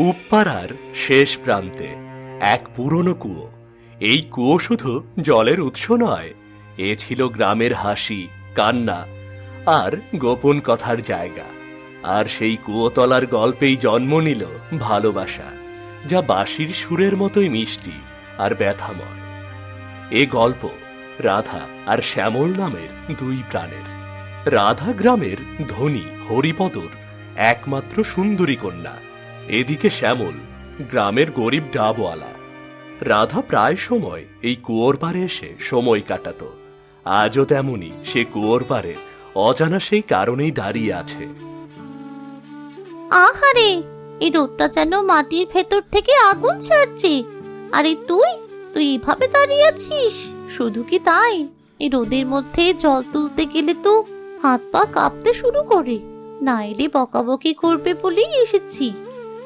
পুবপাড়ার শেষ প্রান্তে এক পুরনো কুয়ো। এই কুয়ো শুধু জলের উৎস নয়, এ ছিল গ্রামের হাসি, কান্না আর গোপন কথার জায়গা। আর সেই কুয়োতলার গল্পেই জন্ম নিল ভালোবাসা, যা বাঁশির সুরের মতোই মিষ্টি আর ব্যথাময়। এ গল্প রাধা আর শ্যামল নামের দুই প্রাণের। রাধা গ্রামের ধনী হরিপদর একমাত্র সুন্দরী কন্যা। এদিকে শ্যামল, গ্রামের গরিব ডাবওয়ালা। রাধা প্রায় সময় এই কুয়োর পারে এসে সময় কাটাত। আজও তেমনি সে কুয়োর পারে অজানা সেই কারণেই দাঁড়িয়ে আছে। আহারে, এই রোদটা যেন মাটির ভেতর থেকে আগুন ছাড়ছে। আরে তুই তুই এভাবে দাঁড়িয়ে আছিস? শুধু কি তাই? এই রোদের মধ্যে জল তুলতে গেলে তো হাত পা কাঁপতে শুরু করে। না এলে বকাবকি করবে বলেই এসেছি।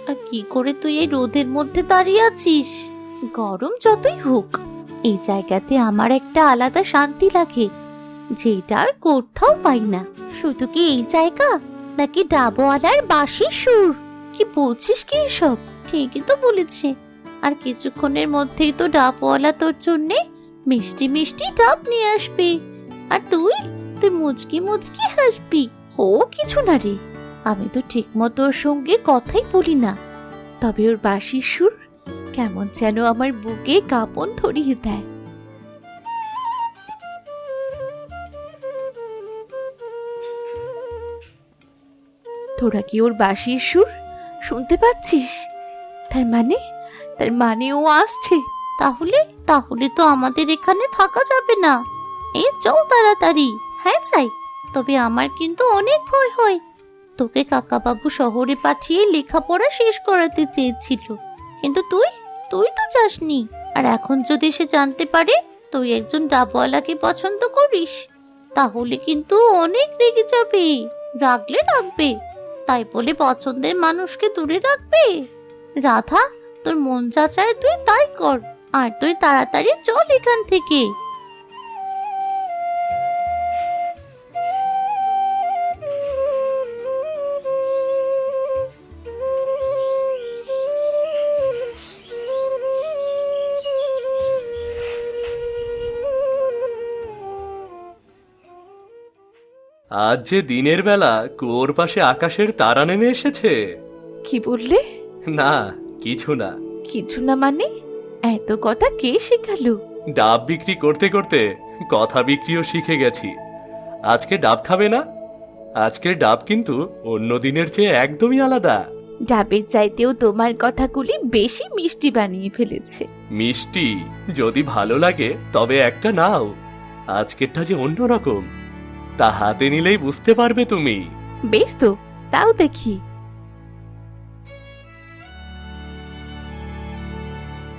আর কি করে তুই এই রোদের মধ্যে দাঁড়িয়ে আছিস? গরম যতই হোক, এই জায়গাতে আমার একটা আলাদা শান্তি লাগে, যেটা আর কোথাও পাই না। শুধু কি এই জায়গা, নাকি ডাবওয়ালার বাঁশির সুর? কি বলছিস কি এসব? ঠিকই তো বলেছে। আর কিছুক্ষণের মধ্যেই তো ডাবওয়ালা তোর জন্যে মিষ্টি মিষ্টি ডাব নিয়ে আসবে। আর তুই তুই মুচকি মুচকি হাসবি। ও কিছু না রে। আমি তো ঠিক মতো ওর সঙ্গে কথাই বলি না। তবে ওর বাঁশির সুর কেমন যেন আমার বুকে কাঁপন ধরিয়ে দেয়। তোরা কি ওর বাঁশির সুর শুনতে পাচ্ছিস? তার মানে? তার মানে ও আসছে। তাহলে? তাহলে তো আমাদের এখানে থাকা যাবে না। এই চল তাড়াতাড়ি। হ্যাঁ চাই। তবে আমার কিন্তু অনেক ভয় হয়। তোকে কাকাবাবু শহরে পাঠিয়ে লেখাপড়া শেষ করাতে চেয়েছিল। কিন্তু তুই? তুই তো চাসনি আর এখন যদি সে জানতে পারে, তুই একজন ডাবওয়ালাকে পছন্দ করিস, তাহলে কিন্তু অনেক রেগে যাবে। রাখলে রাখবে তাই বলে পছন্দের মানুষকে দূরে রাখবে। রাধা, তোর মন যা চায় তুই তাই কর, আর তুই তাড়াতাড়ি চল এখান থেকে। আজ যে দিনের বেলা কুয়োর পাশে আকাশের তারা নেমে এসেছে। কি বললে? না কিছু না। কিছু না মানে? এত কথা কে শেখালো? ডাব বিক্রি করতে করতে কথা বিক্রিও শিখে গেছি। আজকে ডাব খাবে না? আজকের ডাব কিন্তু অন্য দিনের চেয়ে একদমই আলাদা। ডাবের চাইতেও তোমার কথাগুলি বেশি মিষ্টি বানিয়ে ফেলেছে। মিষ্টি যদি ভালো লাগে তবে একটা নাও। আজকেরটা যে অন্যরকম। তা হাতে নিলেই বুঝতে পারবে তুমি। বেশ তো তাও দেখি।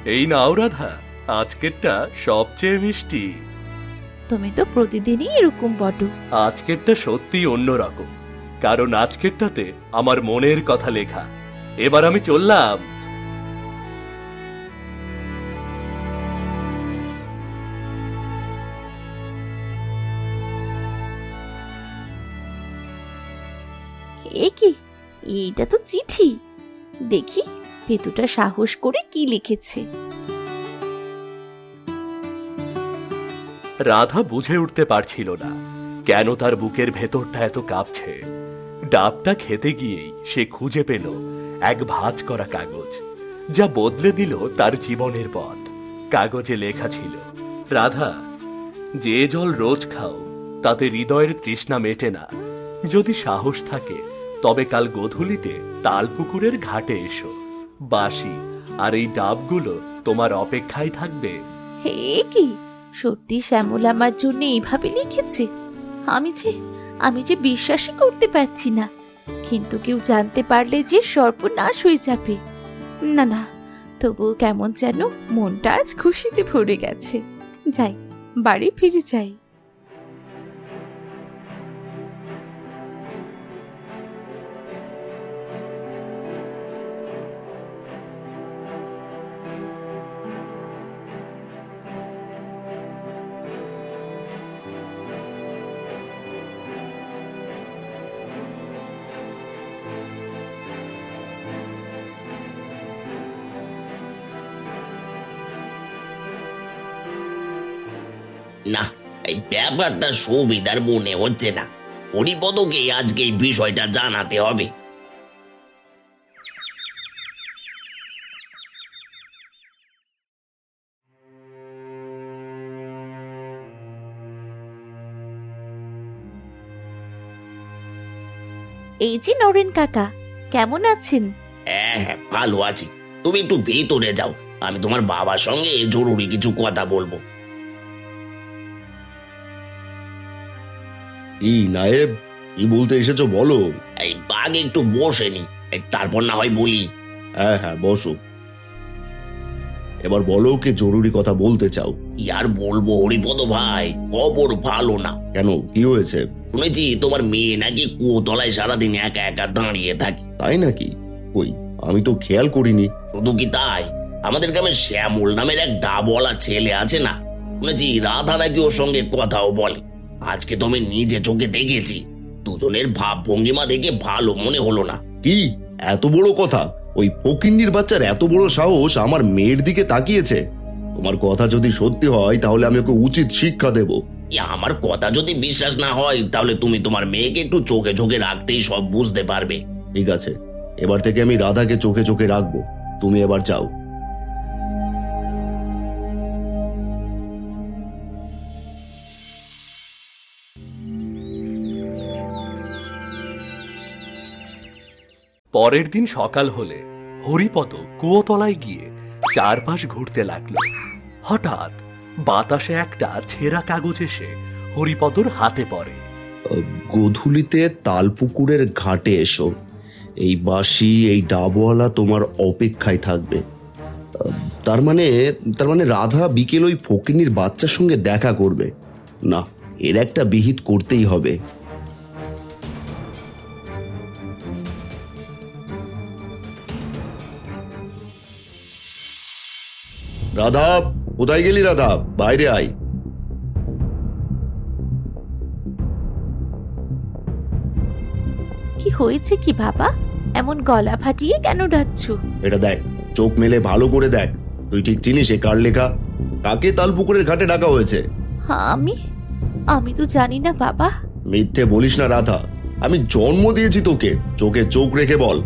এই নাও রাধা আজকেরটা সবচেয়ে মিষ্টি। তুমি তো প্রতিদিনই এরকম বটো আজকেরটা সত্যি অন্যরকম কারণ আজকেরটাতে আমার মনের কথা লেখা। এবার আমি চললাম। এ কি? এইটা তো চিঠি। দেখি ভেতুটা সাহস করে কি লিখেছে। রাধা বুঝে উঠতে পারছিল না, কেন তার বুকের ভেতরটা এত কাঁপছে। ডাবটা খেতে গিয়েই সে খুঁজে পেল এক ভাঁজ করা কাগজ, যা বদলে দিল তার জীবনের পথ। কাগজে লেখা ছিল, রাধা, যে জল রোজ খাও, তাতে হৃদয়ের তৃষ্ণা মেটে না। যদি সাহস থাকে তবে কাল গধূলিতে তালপুকুরের ঘাটে এসো। বাসি আর এই ডাবগুলো তোমার অপেক্ষায় থাকবে। হে কি? সত্যি শ্যামল আমার জন্য এইভাবে লিখেছে। আমি যে আমি যে বিশ্বাসই করতে পারছি না। কিন্তু কেউ জানতে পারলে যে সর্বনাশ হয়ে যাবে। না না, তবুও কেমন যেন মনটা আজ খুশিতে ভরে গেছে। যাই, বাড়ি ফিরে যাই। না এই ব্যাপারটা সুবিধার মনে হচ্ছে না। হরিপদকে আজকে এই বিষয়টা জানাতে হবে। এই যে নরেন কাকা কেমন আছেন? হ্যাঁ হ্যাঁ ভালো আছি। তুমি একটু ভেতরে যাও। আমি তোমার বাবার সঙ্গে জরুরি কিছু কথা বলব। এই নায়েব কি বলতে এসেছ বলো? এই আগে একটু বসে নি এই তারপর না হয় বলি। হ্যাঁ হ্যাঁ বসো। এবার বলো কি জরুরি কথা বলতে চাও। কি আর বলব হরিপদ ভাই? খবর ভালো না। কেন কি হয়েছে? শুনেছি তোমার মেয়ে নাকি কুয়োতলায় সারাদিন একা একা দাঁড়িয়ে থাকে। তাই নাকি? ওই আমি তো খেয়াল করিনি। শুধু কি তাই? আমাদের গ্রামে শ্যামল নামের এক ডাবলা ছেলে আছে না? শুনেছি রাধা নাকি ওর সঙ্গে কথাও বলে। আজকে তো আমি নিজে চোখে দেখেছি। দুজনের ভাব ভঙ্গিমা দেখে ভালো মনে হলো না। কি? এত বড় কথা? ওই ফকিন্নির বাচ্চার এত বড় সাহস আমার মেয়ের দিকে তাকিয়েছে। তোমার কথা যদি সত্যি হয় তাহলে আমি ওকে উচিত শিক্ষা দেব। আমার কথা যদি বিশ্বাস না হয় তাহলে তুমি তোমার মেয়েকে একটু চোখে চোখে রাখতেই সব বুঝতে পারবে। ঠিক আছে। এবার থেকে আমি রাধাকে চোখে চোখে রাখব। তুমি এবার যাও। পরের দিন সকাল হলে হরিপদ কুয়োতলায় গিয়ে চারপাশ ঘুরতে লাগল। হঠাৎ বাতাসে একটা ছেঁড়া কাগজ এসে হরিপদর হাতে পড়ে। গধূলিতে তালপুকুরের ঘাটে এসো। এই বাঁশি, এই ডাবওয়ালা তোমার অপেক্ষায় থাকবে। তার মানে তার মানে রাধা বিকেল ওই ফকিনীর বাচ্চার সঙ্গে দেখা করবে। না, এর একটা বিহিত করতেই হবে। রাধা কোথায় গেলি রাধা বাইরে আয়। কি হয়েছে কি বাবা? এমন গলা ফাটিয়ে কেন ডাকছো? এটা দেখ চোখ মেলে ভালো করে দেখ। তুই ঠিক চিনিস এ কার লেখা? কাকে তালপুকুরের ঘাটে ডাকা হয়েছে? আমি? আমি তো জানি না বাবা। মিথ্যে বলিস না রাধা। আমি জন্ম দিয়েছি তোকে। চোখে চোখ রেখে বল।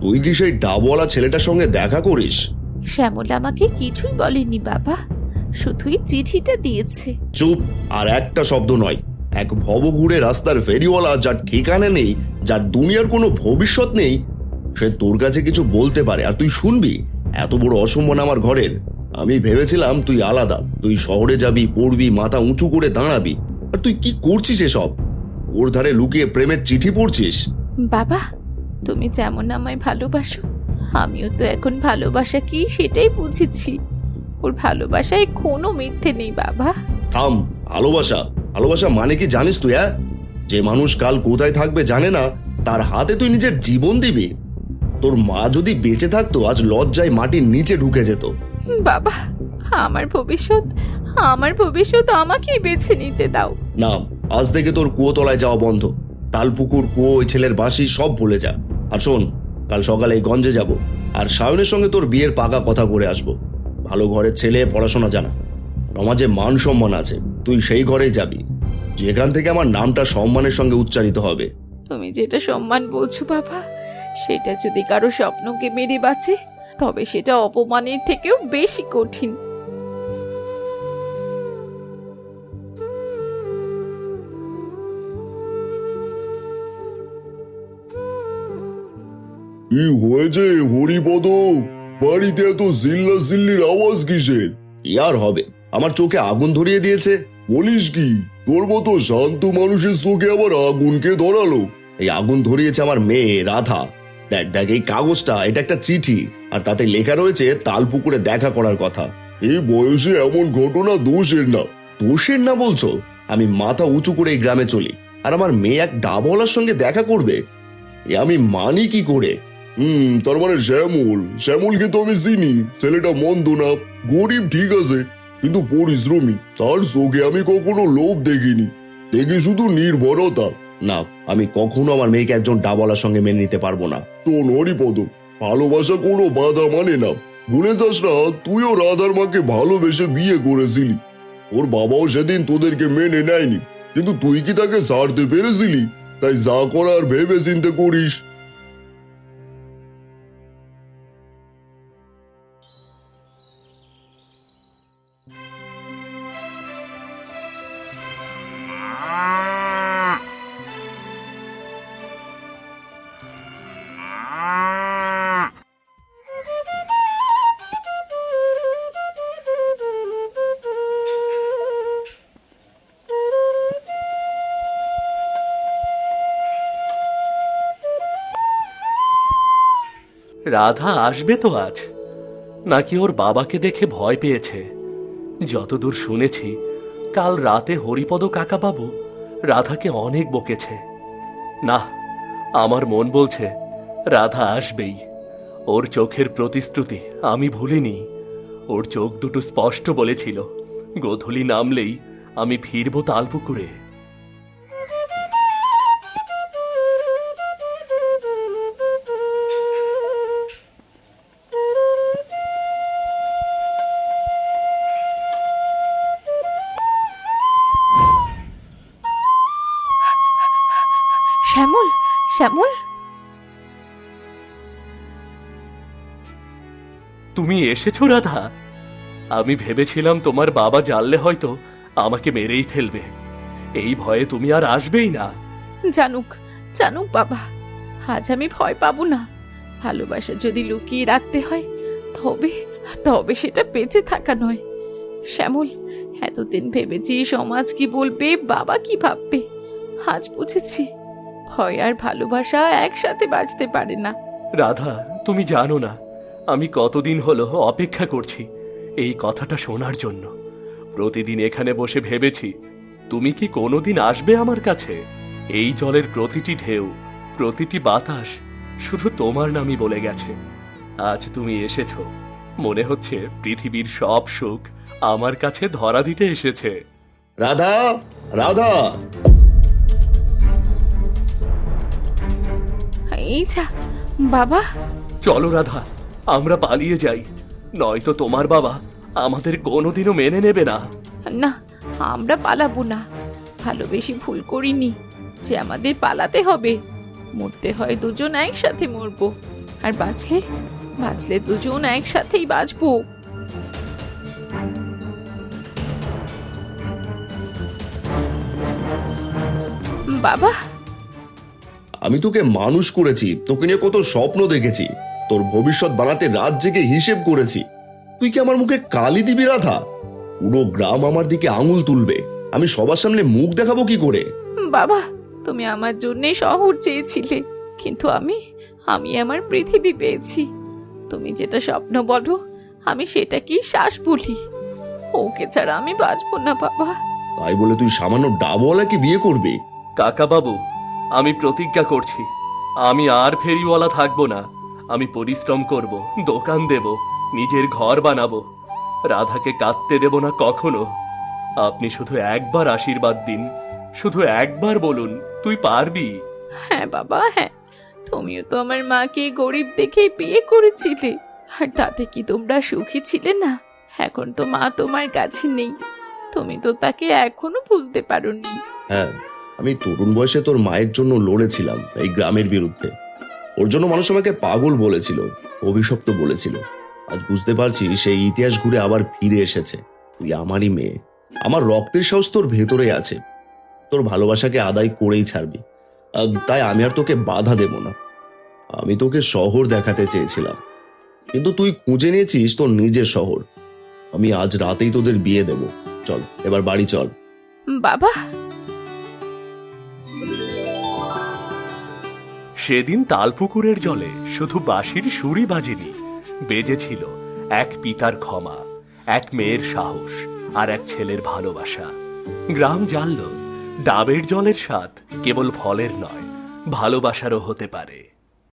তুই কি সেই ডাবওয়ালা ছেলেটার সঙ্গে দেখা করিস? শ্যামল আমাকে কিছুই বলেনি বাবা। শুধুই চিঠিটা দিয়েছে। চুপ আর একটা শব্দ নয়। এক ভবঘুরে রাস্তার ফেরিওয়ালা যার ঠিকানা নেই যার দুনিয়ার কোনো ভবিষ্যৎ নেই সে তোর কাছে কিছু বলতে পারে। আর তুই শুনবি এত বড় অসম্মান আমার ঘরের। আমি ভেবেছিলাম তুই আলাদা তুই শহরে যাবি পড়বি মাথা উঁচু করে দাঁড়াবি। আর তুই কি করছিস এসব? ওর ধারে লুকিয়ে প্রেমের চিঠি পড়ছিস? বাবা তুমি যেমন আমায় ভালোবাসো আমিও তো এখন ভালোবাসা কি সেটাই বুঝেছি। ওর ভালোবাসায় কোনো মিথ্যে নেই বাবা। থাম ভালোবাসা। ভালোবাসা মানে কি জানিস তুই হ্যাঁ? যে মানুষ কাল কোথায় থাকবে জানে না তার হাতে তুই নিজের জীবন দিবি। তোর মা যদি বেঁচে থাকতো আজ লজ্জায় মাটির নিচে ঢুকে যেত। বাবা আমার ভবিষ্যৎ আমার ভবিষ্যৎ আমাকেই বেছে নিতে দাও। না আজ থেকে তোর কুয়োতলায় যাওয়া বন্ধ। তালপুকুর কুয়ো ওই ছেলের বাঁশি সব ভুলে যা। আর শোন কাল সকালে গঞ্জে যাব। আর সায়নের সঙ্গে তোর বিয়ের পাকা কথা করে আসব। ভালো ঘরের ছেলে, পড়াশোনা জানা। সমাজে মান সম্মান আছে। তুই সেই ঘরেই যাবি। যেখান থেকে আমার নামটা সম্মানের সঙ্গে উচ্চারিত হবে। তুমি যেটা সম্মান বলছো বাবা, সেটা যদি কারও স্বপ্নকে মেরে বাঁচে, তবে সেটা অপমানের থেকেও বেশি কঠিন। কি হয়েছে হরিপদ? বাড়িতে এত জিল্লা জিল্লির আওয়াজ কিসের? কি আর হবে? আমার চোখে আগুন ধরিয়ে দিয়েছে। বলিস কি? তোর মতো শান্ত মানুষের চোখে আবার আগুনকে ধরালো? এই আগুন ধরিয়েছে আমার মেয়ে রাধা। দেখ দেখ এই কাগজটা এটা একটা চিঠি। আর তাতে লেখা রয়েছে তালপুকুরে দেখা করার কথা। এই বয়সে এমন ঘটনা দোষের না। দোষের না বলছো? আমি মাথা উঁচু করে এই গ্রামে চলি। আর আমার মেয়ে এক ডাবলার সঙ্গে দেখা করবে? এ আমি মানি কি করে? হুম তার মানে শ্যামল। শ্যামলকে তো আমি চিনি। ছেলেটা মন্দ না গরিব ঠিক আছে কিন্তু পরিশ্রমী। তার চোখে আমি কখনো লোভ দেখিনি। দেখি শুধু নির্ভরতা। না আমি কখনো আমার মেয়েকে একজন ডাবওয়ালার সঙ্গে মেনে নিতে পারব না। শোন হরিপদ ভালোবাসা কোনো বাধা মানে না। ভুলে যাস না তুইও রাধার মাকে ভালোবেসে বিয়ে করেছিলি। ওর বাবাও সেদিন তোদেরকে মেনে নেয়নি। কিন্তু তুই কি তাকে ছাড়তে পেরেছিলি? তাই যা করার ভেবে চিন্তে করিস। রাধা আসবে তো আজ। নাকি ওর বাবাকে দেখে ভয় পেয়েছে? যতদূর শুনেছি, কাল রাতে হরিপদ কাকাবাবু রাধাকে অনেক বকেছে। না আমার মন বলছে রাধা আসবেই। ওর চোখের প্রতিশ্রুতি আমি ভুলিনি। ওর চোখ দুটো স্পষ্ট বলেছিল, গোধূলি নামলেই আমি ফিরব তালপুকুরে। তুমি এসেছ রাধা। আমি ভেবেছিলাম তোমার বাবা জানলে হয়তো আমাকে মেরেই ফেলবে। এই ভয়ে তুমি আর আসবেই না। জানুক জানুক বাবা আজ আমি ভয় পাবো না। ভালোবাসা যদি লুকিয়ে রাখতে হয় তবে তবে সেটা বেঁচে থাকা নয়। শ্যামল এতদিন ভেবেছি সমাজ কি বলবে বাবা কি ভাববে? আজ বুঝেছি ভয় আর ভালোবাসা একসাথে বাঁচতে পারে না। রাধা তুমি জানো না আমি কতদিন হলো অপেক্ষা করছি এই কথাটা শোনার জন্য। প্রতিদিন এখানে বসে ভেবেছি তুমি কি কোনোদিন আসবে আমার কাছে? এই জলের প্রতিটি ঢেউ প্রতিটি বাতাস শুধু তোমার নামই বলে গেছে। আজ তুমি এসেছ মনে হচ্ছে পৃথিবীর সব সুখ আমার কাছে ধরা দিতে এসেছে। রাধা রাধা! এই যা বাবা! চলো রাধা আমরা পালিয়ে যাই। নয়তো তোমার বাবা আমাদের কোনোদিনও মেনে নেবে না। না আমরা পালাবো না। ভালোবেসে ভুল করিনি যে আমাদের পালাতে হবে। মরতে হয় দুজন একসাথে মরবো। আর বাঁচলে বাঁচলে দুজন একসাথেই বাঁচবো। বাবা! আমি তোকে মানুষ করেছি। তোকে নিয়ে কত স্বপ্ন দেখেছি। তোর ভবিষ্যৎ বানাতে রাত জেগে হিসেব করেছি। তুই কি আমার মুখে কালি দিবি রাধা? পুরো গ্রাম আমার দিকে আঙুল তুলবে। আমি সবার সামনে মুখ দেখাবো কি করে? বাবা তুমি আমার জন্য শহর চেয়েছিলে কিন্তু আমি আমি আমার পৃথিবী পেয়েছি। তুমি যেটা স্বপ্ন বলো আমি সেটা কি শ্বাস বলি। ওকে ছাড়া আমি বাঁচবো না বাবা। তাই বলে তুই সামান্য ডাবওয়ালাকে বিয়ে করবি? কাকা বাবু আমি প্রতিজ্ঞা করছি আমি আর ফেরিওয়ালা থাকব না। আমি পরিশ্রম করব দোকান দেব নিজের ঘর বানাবো। রাধাকে কাঁদতে দেব না কখনো। আপনি শুধু একবার আশীর্বাদ দিন শুধু একবার বলুন তুই পারবি? হ্যাঁ বাবা হ্যাঁ। তুমিও তো আমার মাকে গরিব দেখেই বিয়ে করেছিলে। আর তাতে কি তোমরা সুখী ছিলে না? এখন তো মা তোমার কাছে নেই। তুমি তো তাকে এখনও ভুলতে পারোনি। হ্যাঁ আমি তরুণ বয়সে তোর মায়ের জন্য লড়েছিলাম এই গ্রামের বিরুদ্ধে। ওর জন্য মানুষ আমাকে পাগল বলেছিল, অভিশপ্ত বলেছিল। আজ বুঝতে পারছি সেই ইতিহাস ঘুরে আবার ফিরে এসেছে। তুই আমারই মেয়ে। আমার রক্তের সাহস তোর ভেতরে আছে। তোর ভালোবাসাকে আদায় করেই ছাড়বি। তাই আমি আর তোকে বাধা দেব না। আমি তোকে শহর দেখাতে চেয়েছিলাম। কিন্তু তুই খুঁজে নিয়েছিস তোর নিজের শহর। আমি আজ রাতেই তোদের বিয়ে দেব। চল, এবার বাড়ি চল। বাবা! সেদিন তালপুকুরের জলে শুধু বাঁশির সুরই বাজেনি, বেজেছিল এক পিতার ক্ষমা, এক মেয়ের সাহস আর এক ছেলের ভালোবাসা। গ্রাম জানল, ডাবের জলের স্বাদ কেবল ফলের নয়, ভালোবাসারও হতে পারে।